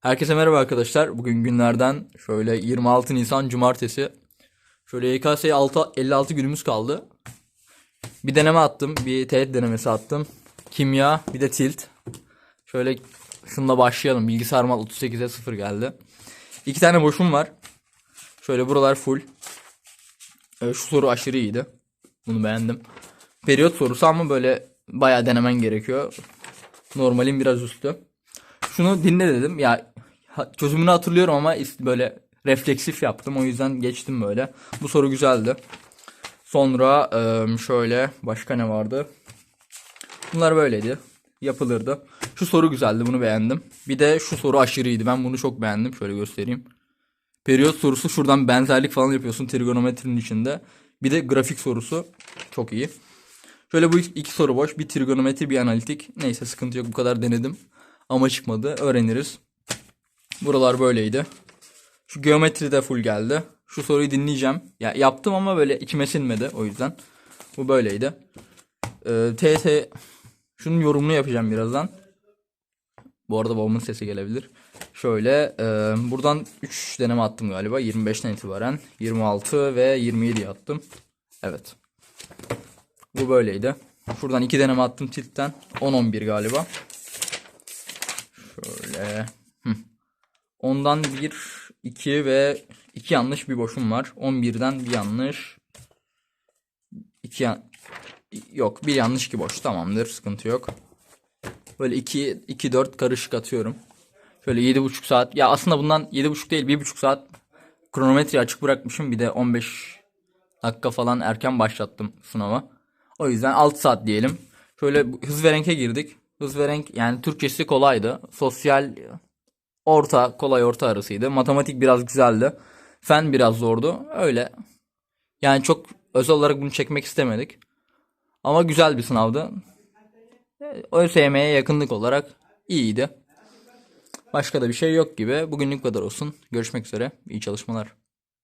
Herkese merhaba arkadaşlar. Bugün günlerden şöyle 26 Nisan Cumartesi. Şöyle YKS'ye 6, 56 günümüz kaldı. Bir deneme attım. Bir teğet denemesi attım. Kimya bir de tilt. Şöyle şununla başlayalım. Bilgisayar mal 38'e 0 geldi. İki tane boşum var. Şöyle buralar full. Ee, şu soru aşırı iyiydi. Bunu beğendim. Periyot sorusu ama böyle bayağı denemen gerekiyor. Normalin biraz üstü. Şunu dinle dedim. Ya çözümünü hatırlıyorum ama böyle refleksif yaptım. O yüzden geçtim böyle. Bu soru güzeldi. Sonra şöyle başka ne vardı? Bunlar böyleydi. Yapılırdı. Şu soru güzeldi. Bunu beğendim. Bir de şu soru aşırıydı. Ben bunu çok beğendim. Şöyle göstereyim. Periyot sorusu şuradan benzerlik falan yapıyorsun trigonometrinin içinde. Bir de grafik sorusu çok iyi. Şöyle bu iki soru boş. Bir trigonometri bir analitik. Neyse sıkıntı yok bu kadar denedim. Ama çıkmadı. Öğreniriz. Buralar böyleydi. Şu geometri de full geldi. Şu soruyu dinleyeceğim. Ya yaptım ama böyle içime sinmedi o yüzden. Bu böyleydi. Ee, TT şunun yorumunu yapacağım birazdan. Bu arada babamın sesi gelebilir. Şöyle e, buradan 3 deneme attım galiba 25'ten itibaren 26 ve 27 attım. Evet. Bu böyleydi. Şuradan 2 deneme attım tiltten 10-11 galiba. Şöyle. Hı. Ondan 1, 2 ve 2 yanlış bir boşum var. 11'den bir yanlış. 2 yan... Yok bir yanlış ki boş tamamdır sıkıntı yok. Böyle 2 2 4 karışık atıyorum. Şöyle 7,5 saat. Ya aslında bundan 7,5 değil 1,5 saat kronometreyi açık bırakmışım. Bir de 15 dakika falan erken başlattım sınava. O yüzden 6 saat diyelim. Şöyle hız ve renke girdik. Hız ve renk yani Türkçesi kolaydı. Sosyal orta, kolay orta arasıydı. Matematik biraz güzeldi. Fen biraz zordu. Öyle. Yani çok özel olarak bunu çekmek istemedik. Ama güzel bir sınavdı. ÖSYM'ye yakınlık olarak iyiydi. Başka da bir şey yok gibi. Bugünlük bu kadar olsun. Görüşmek üzere. İyi çalışmalar.